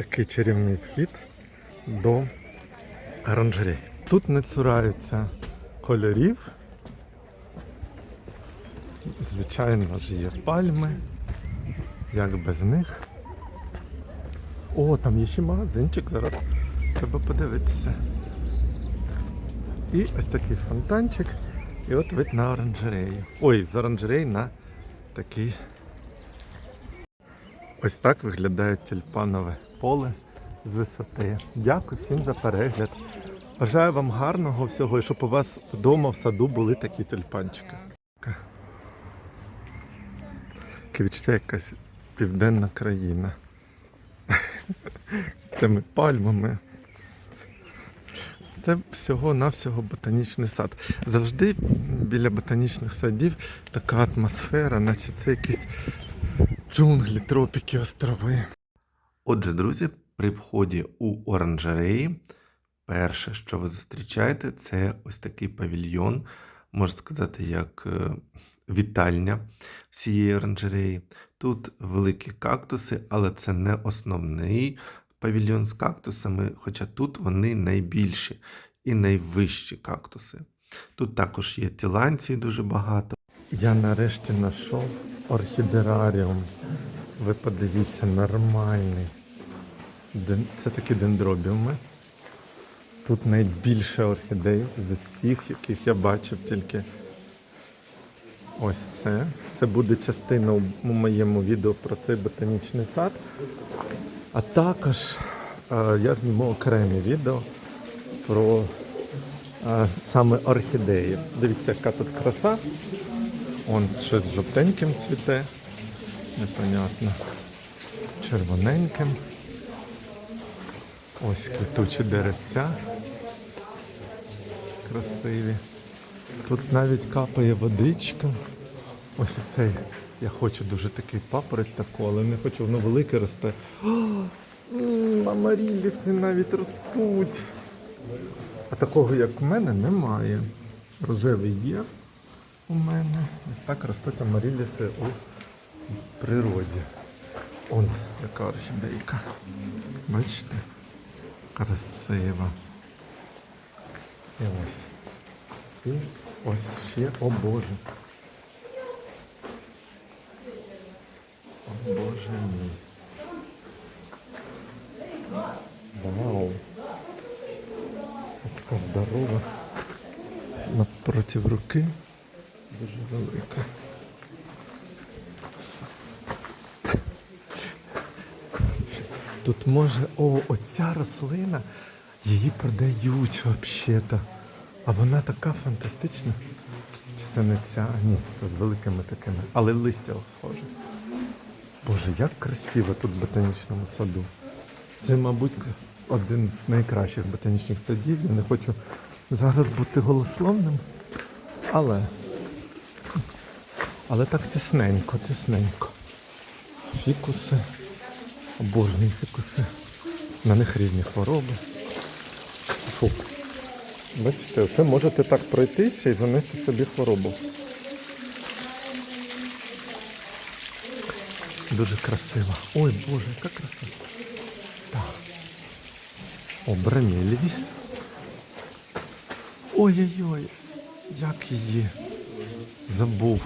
такий чарівний вхід до оранжереї. Тут не цураються кольорів. Звичайно ж є пальми. Як без них. О, там є ще магазинчик, зараз треба подивитися. І ось такий фонтанчик. І от вид на оранжерею. Ой, з оранжереї на такий. Ось так виглядає тюльпанове поле з висоти. Дякую всім за перегляд. Бажаю вам гарного всього і щоб у вас вдома в саду були такі тюльпанчики. Відчуття якась південна країна. З цими пальмами. Це всього-навсього ботанічний сад. Завжди біля ботанічних садів така атмосфера, наче це якісь джунглі, тропіки, острови. Отже, друзі, при вході у оранжереї перше, що ви зустрічаєте, це ось такий павільйон, можна сказати, як е, вітальня всієї оранжереї. Тут великі кактуси, але це не основний павільйон з кактусами, хоча тут вони найбільші і найвищі кактуси. Тут також є тіланції дуже багато. Я нарешті знайшов орхідераріум. Ви подивіться, нормальний. Це такі дендробіуми. Тут найбільше орхідей з усіх, яких я бачив тільки. Ось це. Це буде частина у моєму відео про цей ботанічний сад. А також е, я зніму окремі відео про е, саме орхідеї. Дивіться, яка тут краса. Он щось жовтеньким цвіте. Непонятно. Червоненьким. Ось квітучі деревця. Красиві. Тут навіть капає водичка. Ось цей. Я хочу дуже такий папороть таку, але не хочу, воно велике росте. Амаріліси навіть ростуть. А такого, як в мене, немає. Рожевий є у мене. Ось так ростуть амаріліси у природі. Он яка орхідейка. Бачите? Красива. І ось. Ось ще, о Боже. О Боже мій. Вау. Така здорова. Напротив руки. Дуже велика. Тут може, о, оця рослина, її продають взагалі-то. А вона така фантастична. Чи це не ця? Ні, з великими такими. Але листя схоже. Боже, як красиво тут в ботанічному саду. Це, мабуть, один з найкращих ботанічних садів. Я не хочу зараз бути голословним, але. Але так тісненько, тісненько. Фікуси. Обожнюю фікуси. На них різні хвороби. Фу. Бачите, це можете так пройтися і занести собі хворобу. Дуже красиво. Ой, Боже, яка краса. Так. О. Ой-ой-ой, як її забув.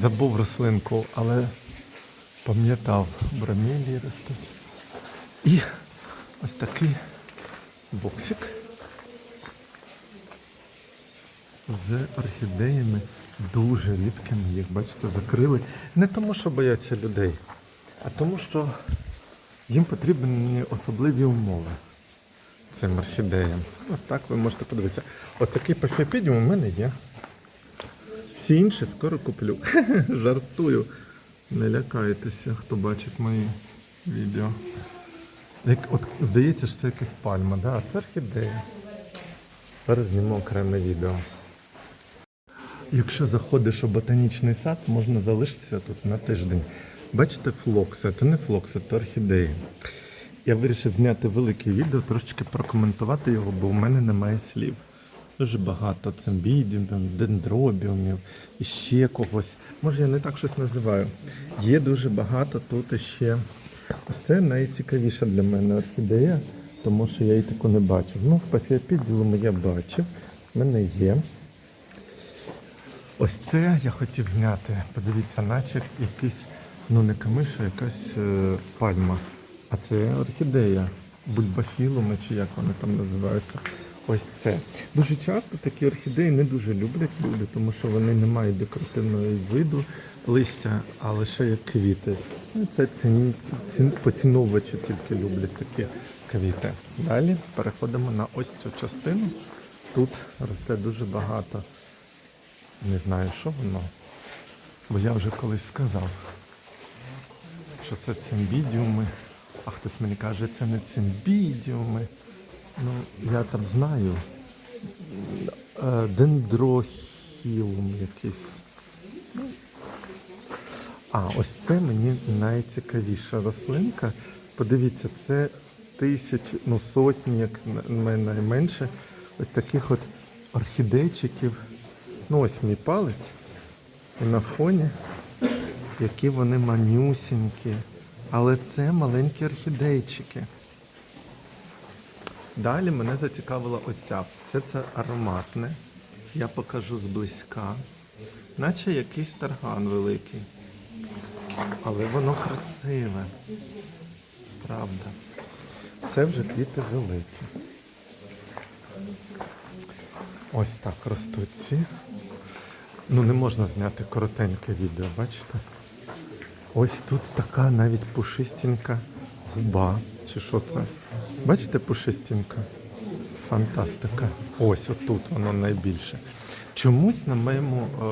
Забув рослинку, але пам'ятав, брамілії ростуть. І ось такий боксик з орхідеями дуже рідкими. Їх, бачите, закрили. Не тому, що бояться людей, а тому, що їм потрібні особливі умови цим орхідеям. Ось так ви можете подивитися. От такий у мене є. Всі інші скоро куплю. Жартую. Не лякайтеся, хто бачить мої відео. Як, от, здається, що це якась пальма, да? а це орхідея. Зараз зніму окреме відео. Якщо заходиш у ботанічний сад, можна залишитися тут на тиждень. Бачите флокси, це не флокси, це орхідеї. Я вирішив зняти велике відео, трошечки прокоментувати його, бо в мене немає слів. Дуже багато цимбідіумів, дендробіумів і ще когось. Може я не так щось називаю. Є дуже багато тут ще Ось це найцікавіша для мене орхідея, тому що я її таку не бачив. Ну, в пафіопіділуму я бачив, в мене є. Ось це я хотів зняти. Подивіться, наче якийсь, ну не камиш, а якась е, пальма. А це орхідея, бульбафілуми, чи як вони там називаються. Ось це. Дуже часто такі орхідеї не дуже люблять люди, тому що вони не мають декоративного виду листя, а лише як квіти. Ну, це ціні, ці, поціновувачі тільки люблять такі квіти. Далі переходимо на ось цю частину. Тут росте дуже багато не знаю, що воно. Бо я вже колись сказав, що це цимбідіуми. А хтось мені каже, це не цимбідіуми. Ну, я там знаю. Е, Дендрохілум якийсь. А, ось це мені найцікавіша рослинка. Подивіться, це тисячі, ну сотні, як на- на- найменше, ось таких от орхідейчиків. Ну ось мій палець. І на фоні, які вони манюсінькі. Але це маленькі орхідейчики. Далі мене зацікавила ось ця. Це це ароматне. Я покажу зблизька. Наче якийсь тарган великий. Але воно красиве. Правда. Це вже квіти великі. Ось так ростуть ці. Ну не можна зняти коротеньке відео, бачите? Ось тут така навіть пушистенька губа. Чи що це? Бачите, пушистенька? Фантастика. Ось отут воно найбільше. Чомусь на моєму е,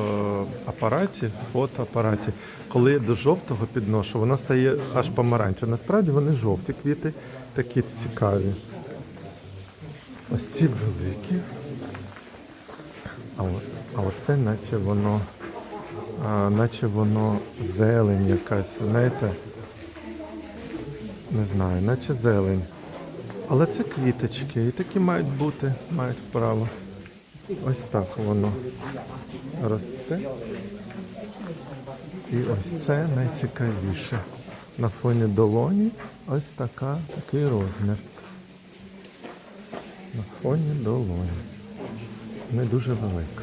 апараті, фотоапараті, коли я до жовтого підношу, воно стає аж помаранчеве. Насправді вони жовті квіти, такі цікаві. Ось ці великі. А, а оце наче воно, а, наче воно зелень якась, знаєте? Не знаю, наче зелень. Але це квіточки, і такі мають бути, мають право. Ось так воно росте. І ось це найцікавіше. На фоні долоні ось така, такий розмір. На фоні долоні не дуже велика.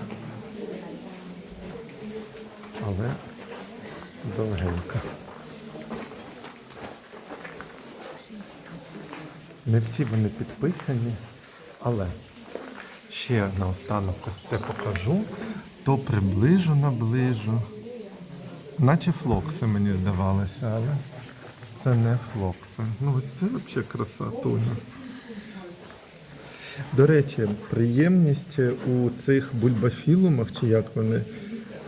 Але довгенька. Не всі вони підписані, але ще наостанок ось це покажу, то приближу, наближу. Наче флокси мені здавалося, але це не флокси. Ну ось це взагалі красотуня. До речі, приємність у цих бульбафілумах, чи як вони,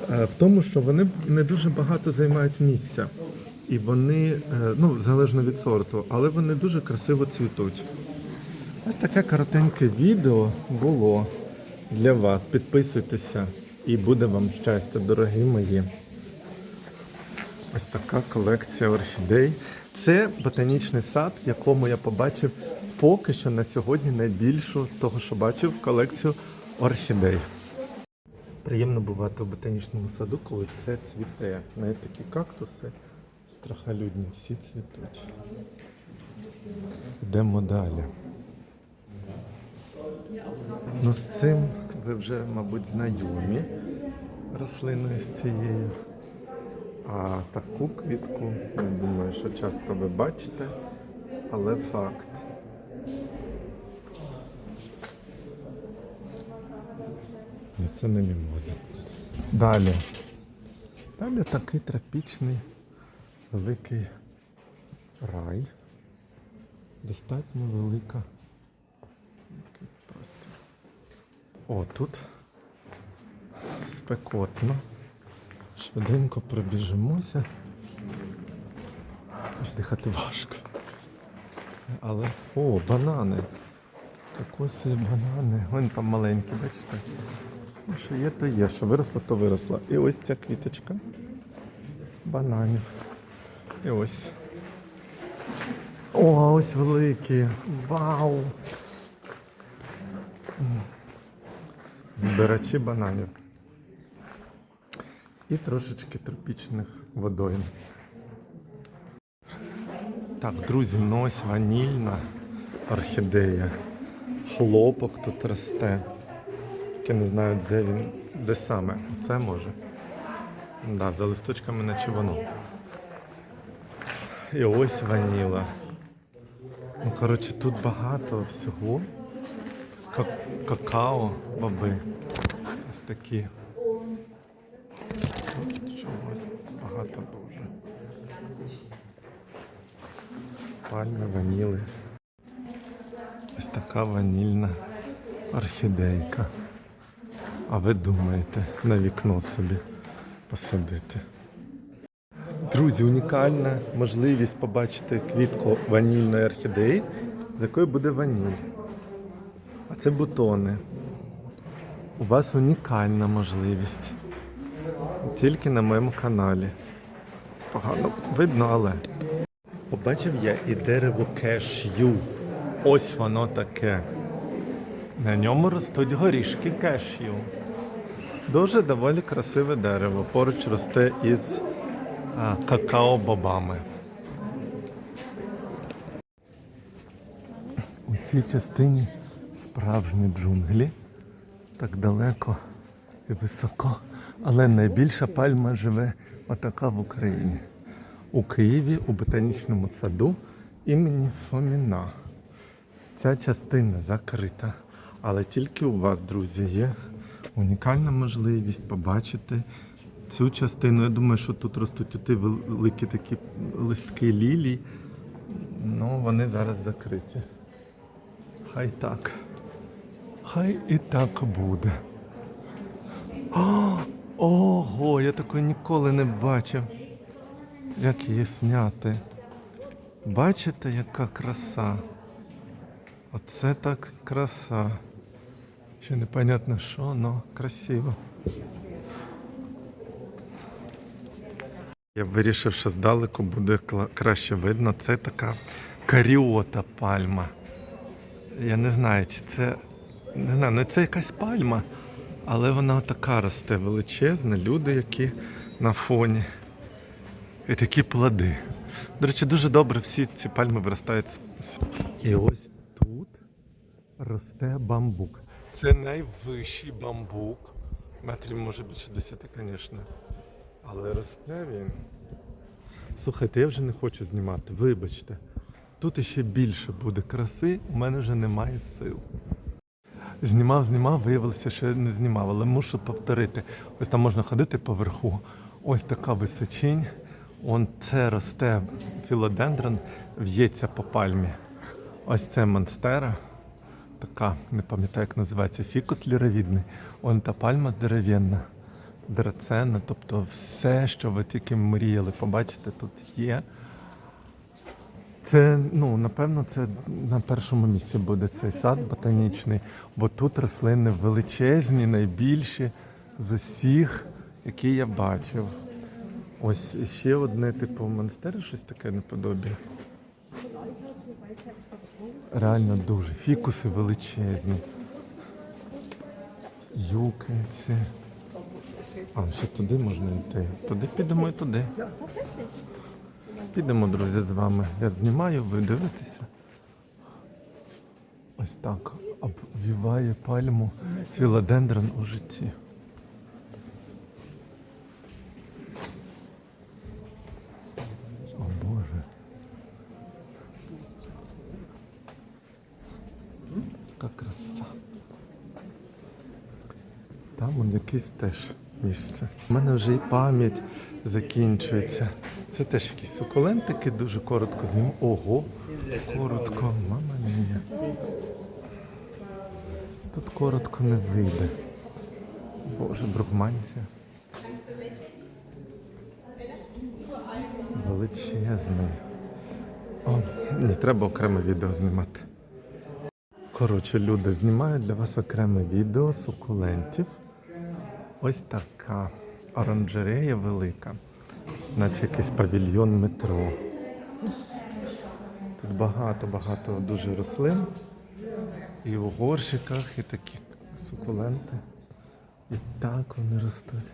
е, в тому, що вони не дуже багато займають місця. І вони, е, ну, залежно від сорту, але вони дуже красиво цвітуть. Ось таке коротеньке відео було для вас. Підписуйтеся і буде вам щастя, дорогі мої. Ось така колекція орхідей. Це ботанічний сад, в якому я побачив поки що на сьогодні найбільшу з того, що бачив, колекцію орхідей. Приємно бувати у ботанічному саду, коли все цвіте. Навіть такі кактуси страхолюдні, всі цвітуть. Йдемо далі. Ну, з цим ви вже, мабуть, знайомі рослиною з цією. А таку квітку, не думаю, що часто ви бачите, але факт. Це не мімоза. Далі. Далі такий тропічний великий рай. Достатньо велика. О, тут спекотно. Швиденько пробіжимося. Дихати важко. Але... О, банани. Кокоси, банани. Вон там маленькі, бачите? Ну, Що є, то є. Що виросло, то виросло. І ось ця квіточка. Бананів. І ось. О, ось великі. Вау! Збирачі бананів. І трошечки тропічних водойм. Так, друзі, ну ось ванільна орхідея. Хлопок тут росте. Тільки не знаю, де він, де саме. Оце може. Да, за листочками наче воно. І ось ваніла. Ну, коротше, тут багато всього. Ка- какао, баби. Ось такі. Тут Чогось багато дуже. Пальми, ваніли. Ось така ванільна орхідейка. А ви думаєте на вікно собі посадити? Друзі, унікальна можливість побачити квітку ванільної орхідеї, з якої буде ваніль. А це бутони. У вас унікальна можливість. Тільки на моєму каналі. Погано видно, але. Побачив я і дерево кешю. Ось воно таке. На ньому ростуть горішки кешю. Дуже доволі красиве дерево. Поруч росте із какао-бобами. У цій частині справжні джунглі. Так далеко і високо. Але найбільша пальма живе отака в Україні. У Києві у ботанічному саду імені Фоміна. Ця частина закрита. Але тільки у вас, друзі, є унікальна можливість побачити цю частину. Я думаю, що тут ростуть оті великі такі листки лілій. Ну, вони зараз закриті. Хай так. Хай і так буде. О, ого, я такої ніколи не бачив. Як її зняти. Бачите, яка краса? Оце так краса. Ще непонятно що, але красиво. Я вирішив, що здалеку буде краще видно. Це така каріота пальма. Я не знаю, чи це. Не знаю, ну це якась пальма, але вона така росте величезна, люди, які на фоні. І такі плоди. До речі, дуже добре всі ці пальми виростають. І ось тут росте бамбук. Це найвищий бамбук. Метрів може більше 10, звісно. Але росте він. Слухайте, я вже не хочу знімати, вибачте. Тут іще більше буде краси, у мене вже немає сил. Знімав, знімав, виявилося, що не знімав, але мушу повторити. Ось там можна ходити поверху. Ось така височинь. Он це росте філодендрон, в'ється по пальмі. Ось це монстера. Така, не пам'ятаю, як називається, фікус ліровідний. Он та пальма здоровенна, драценна. Тобто все, що ви тільки мріяли побачити, тут є. Це, ну, напевно, це на першому місці буде цей сад ботанічний, бо тут рослини величезні, найбільші з усіх, які я бачив. Ось ще одне, типу, монастир, щось таке наподобі. Реально дуже. Фікуси величезні. Юки ці. А, ще туди можна йти. Туди підемо і туди. Підемо, друзі, з вами. Я знімаю, ви дивитеся. Ось так обвіває пальму філодендрон у житті. О Боже. Яка краса. Там он якесь теж місце. У мене вже і пам'ять закінчується. Це теж якісь сукулентики, дуже коротко з ним. Ого, коротко, мама мія. Тут коротко не вийде. Боже, брухманця. Величезний. О, ні, треба окреме відео знімати. Коротше, люди, знімаю для вас окреме відео сукулентів. Ось така оранжерея велика, наче якийсь павільйон метро. Тут багато-багато дуже рослин. І у горщиках, і такі сукуленти. І так вони ростуть.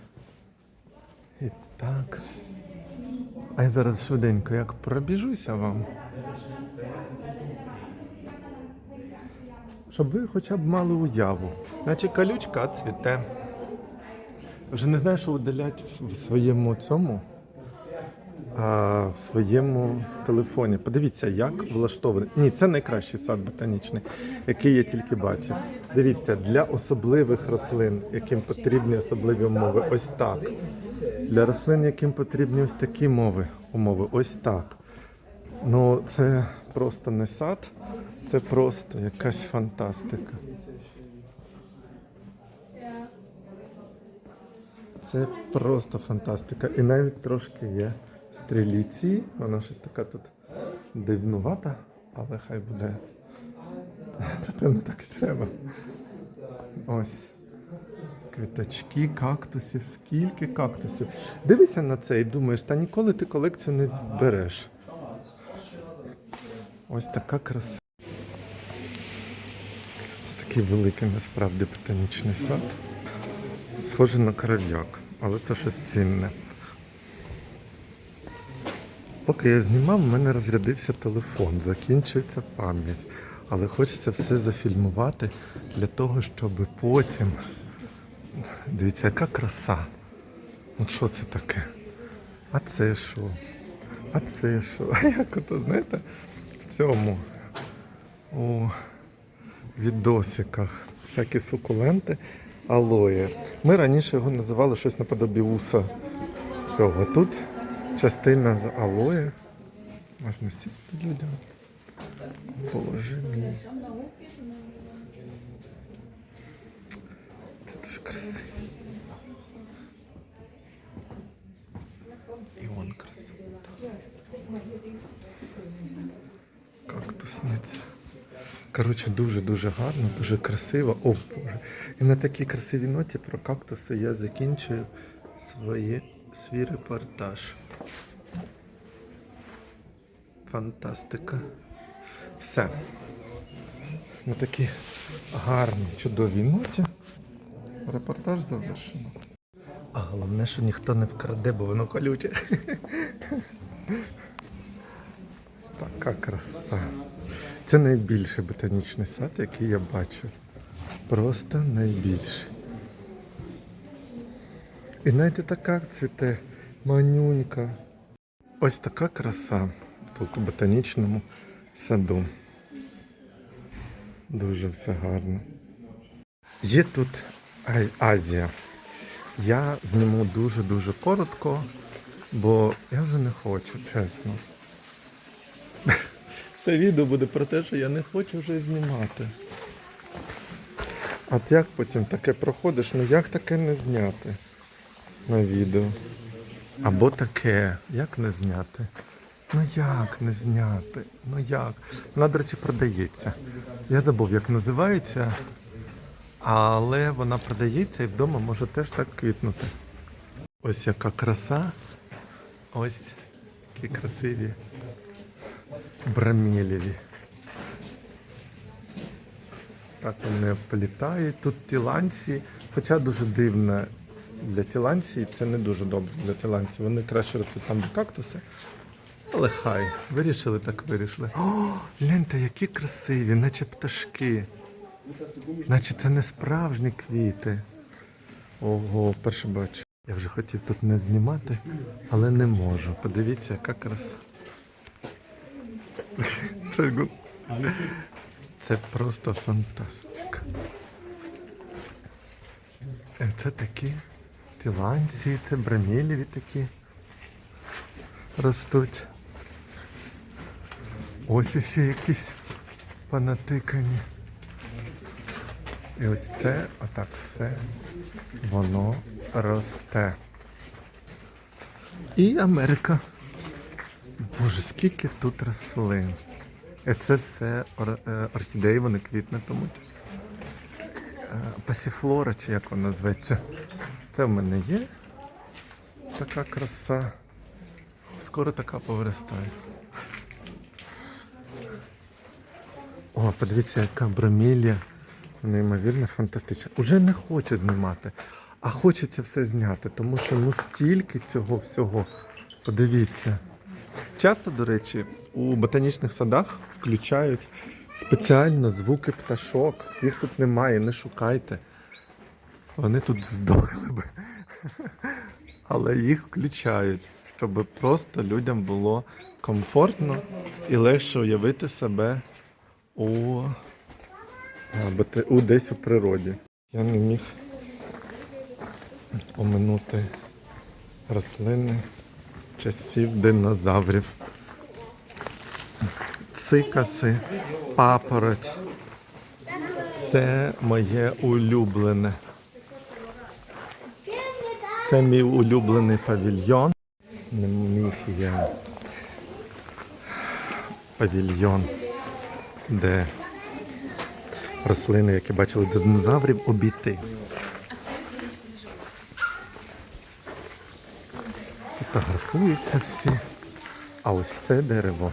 І так. А я зараз швиденько як пробіжуся вам. Щоб ви хоча б мали уяву. Наче колючка цвіте. Вже не знаю, що видалять в своєму цьому. А, в своєму телефоні. Подивіться, як влаштований. Ні, це найкращий сад ботанічний, який я тільки бачив. Дивіться, для особливих рослин, яким потрібні особливі умови, ось так. Для рослин, яким потрібні ось такі мови, умови, ось так. Ну, це просто не сад, це просто якась фантастика. Це просто фантастика. І навіть трошки є стріліці. Вона щось така тут дивнувата, але хай буде. Напевно, так і треба. Ось. Квіточки, кактусів, скільки кактусів. Дивися на це і думаєш, та ніколи ти колекцію не збереш. Ось така краса. Ось такий великий насправді ботанічний сад. Схоже на коров'як, але це щось цінне. Поки я знімав, в мене розрядився телефон, закінчується пам'ять. Але хочеться все зафільмувати для того, щоб потім. Дивіться, яка краса. От що це таке? А це що? А це що? А як ото, знаєте, в цьому у відосиках всякі сукуленти алоє. Ми раніше його називали щось наподобі уса цього. Тут частина з алоє. Можна сісти людям. Боже мій. Це дуже красиво. І вон красиво. Кактусниця. Коротше, дуже-дуже гарно, дуже красиво. О, Боже. І на такій красивій ноті про кактуси я закінчую свої, свій репортаж. Фантастика. Все. На такій гарній, чудовій ноті. Репортаж завершено. А головне, що ніхто не вкраде, бо воно колюче. Така краса. Це найбільший ботанічний сад, який я бачив. Просто найбільший. І навіть така цвіте манюнька. Ось така краса тут у ботанічному саду. Дуже все гарно. Є тут Азія. Я зніму дуже-дуже коротко, бо я вже не хочу, чесно. Це відео буде про те, що я не хочу вже знімати. От як потім таке проходиш, ну як таке не зняти на відео? Або таке, як не зняти? Ну як не зняти? Ну як? Вона, до речі, продається. Я забув, як називається, але вона продається і вдома може теж так квітнути. Ось яка краса. Ось які красиві брамелєві. Так вони політають. Тут тіланці, хоча дуже дивно для тіланції, це не дуже добре для тіланців. Вони краще ростуть там, де кактуси. Але хай, вирішили, так вирішили. О, гляньте, які красиві, наче пташки. Наче це не справжні квіти. Ого, перше бачу. Я вже хотів тут не знімати, але не можу. Подивіться, яка краса. Шельгу. Це просто фантастика. Е, Це такі тіланці, це брамілєві такі ростуть. Ось іще якісь понатикані. І ось це, отак все, воно росте. І Америка. Боже, скільки тут рослин. І це все е, орхідеї, вони квітнетимуть. Е, Пасіфлора, чи як вона зветься. Це в мене є. Така краса. Скоро така повиростає. О, подивіться, яка бромілія. Неймовірно фантастична. Уже не хочу знімати, а хочеться все зняти, тому що ну стільки цього всього. Подивіться. Часто, до речі, у ботанічних садах включають спеціально звуки пташок. Їх тут немає, не шукайте. Вони тут здохли би. Але їх включають, щоб просто людям було комфортно і легше уявити себе у, у десь у природі. Я не міг оминути рослини часів динозаврів. Цикаси, папороть. Це моє улюблене. Це мій улюблений павільйон. Не міг я павільйон, де рослини, які бачили динозаврів, обійти. Фотографуються всі. А ось це дерево.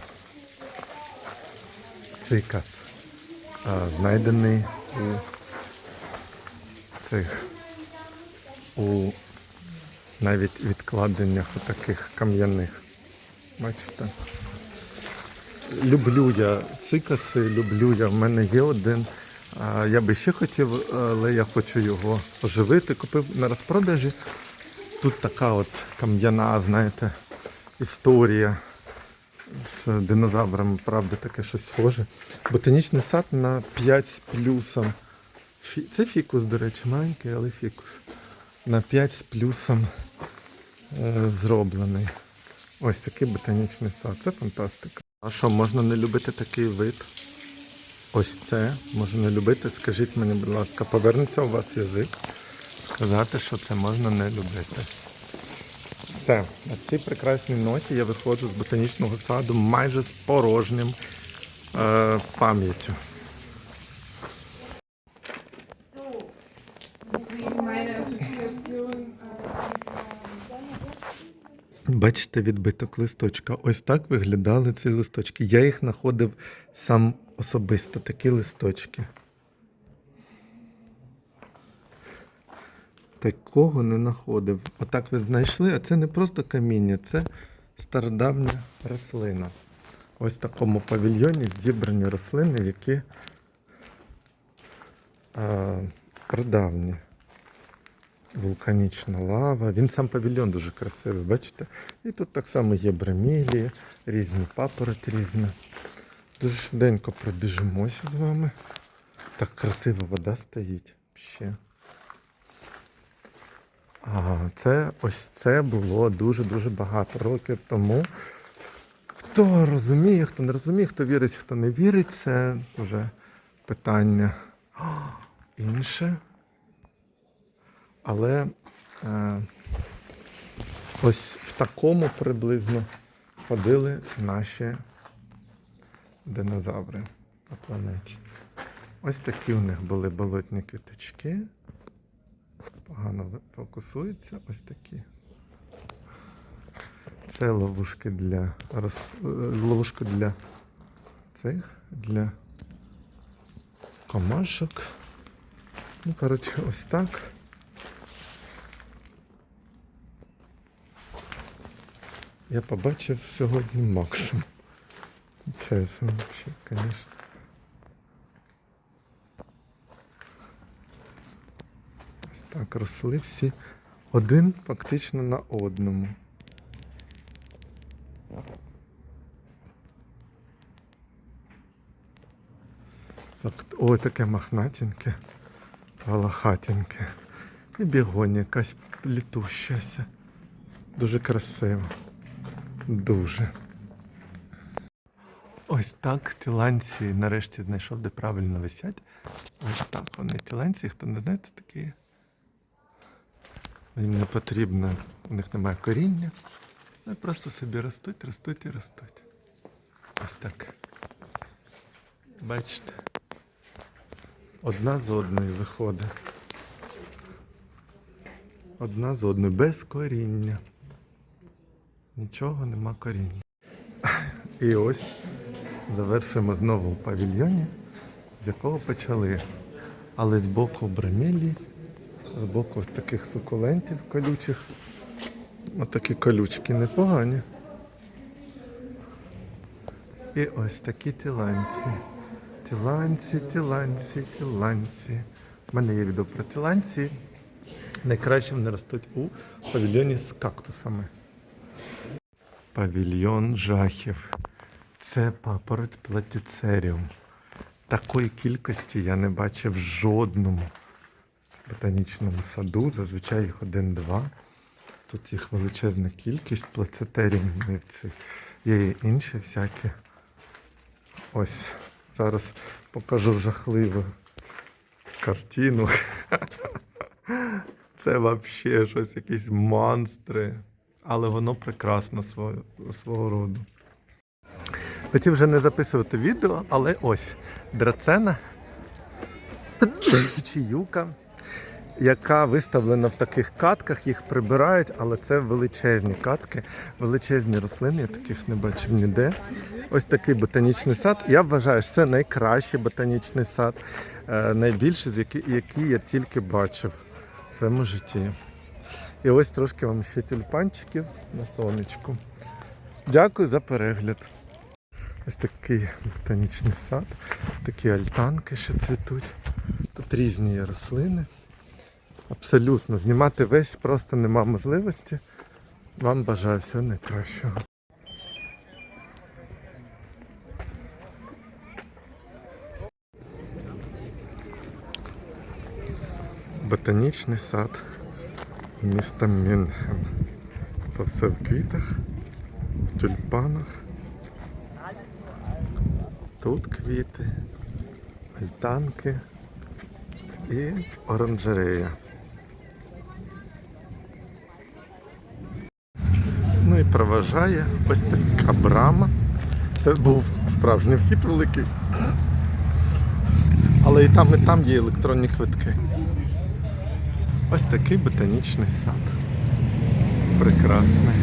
Цикас. Знайдений у цих у навіть відкладеннях у таких кам'яних. Бачите? Люблю я цикаси, люблю я. В мене є один. Я би ще хотів, але я хочу його оживити. Купив на розпродажі. Тут така от кам'яна, знаєте, історія з динозаврами, правда, таке щось схоже. Ботанічний сад на 5 з плюсом. Це фікус, до речі, маленький, але фікус. На 5 з плюсом е, зроблений. Ось такий ботанічний сад. Це фантастика. А що, можна не любити такий вид? Ось це можна не любити. Скажіть мені, будь ласка, повернеться у вас язик сказати, що це можна не любити. Все, на цій прекрасній ноті я виходжу з ботанічного саду майже з порожнім е, пам'яттю. Бачите відбиток листочка. Ось так виглядали ці листочки. Я їх знаходив сам особисто, такі листочки. Такого не знаходив. Отак ви знайшли, а це не просто каміння, це стародавня рослина. Ось в такому павільйоні зібрані рослини, які а, прадавні. Вулканічна лава. Він сам павільйон дуже красивий, бачите? І тут так само є бремілії, різні папороті різні. Дуже швиденько пробіжимося з вами. Так красиво вода стоїть ще. Це ось це було дуже-дуже багато років тому. Хто розуміє, хто не розуміє, хто вірить, хто не вірить, це вже питання інше. Але е, ось в такому приблизно ходили наші динозаври по планеті. Ось такі у них були болотні квіточки. Погано фокусується. Ось такі. Це ловушки для роз... е, ловушки для цих, для комашок. Ну, коротше, ось так. Я побачив сьогодні максимум. Чесно, взагалі, звісно. Ось так росли всі один фактично на одному. Ой, таке махнатеньке, волохатеньке. І бігонь якась літущася. Дуже красиво. Дуже. Ось так тіланці нарешті знайшов, де правильно висять. Ось так вони тіланці, хто не знає, то такі. Їм не потрібно, у них немає коріння. Вони просто собі ростуть, ростуть і ростуть. Ось так. Бачите? Одна з одної виходить. Одна з одної, без коріння. Нічого нема коріння. І ось завершуємо знову у павільйоні, з якого почали. Але з боку бремілі, з боку таких сукулентів колючих. Отакі колючки непогані. І ось такі тіланці. Тіланці, тіланці, тіланці. У мене є відео про тіланці. Найкраще вони ростуть у павільйоні з кактусами. Павільйон жахів. Це папороть платіцеріум. Такої кількості я не бачив жодному ботанічному саду. Зазвичай їх один-два. Тут їх величезна кількість плацетеріумів цих. Є і інші всякі. Ось. Зараз покажу жахливу картину. Це взагалі щось, якісь монстри. Але воно прекрасно свого, свого роду. Хотів вже не записувати відео, але ось драцена чи юка, яка виставлена в таких катках, їх прибирають, але це величезні катки, величезні рослини, я таких не бачив ніде. Ось такий ботанічний сад. Я вважаю, що це найкращий ботанічний сад, е, найбільший, з який, я тільки бачив в своєму житті. І ось трошки вам ще тюльпанчиків на сонечку. Дякую за перегляд. Ось такий ботанічний сад, такі альтанки ще цвітуть. Тут різні рослини. Абсолютно знімати весь просто нема можливості. Вам бажаю всього найкращого. Ботанічний сад міста Мюнхен. То все в квітах, в тюльпанах. Тут квіти, альтанки і оранжерея. І проважає ось така брама. Це був справжній вхід великий. Але і там, і там є електронні квитки. Ось такий ботанічний сад. Прекрасний.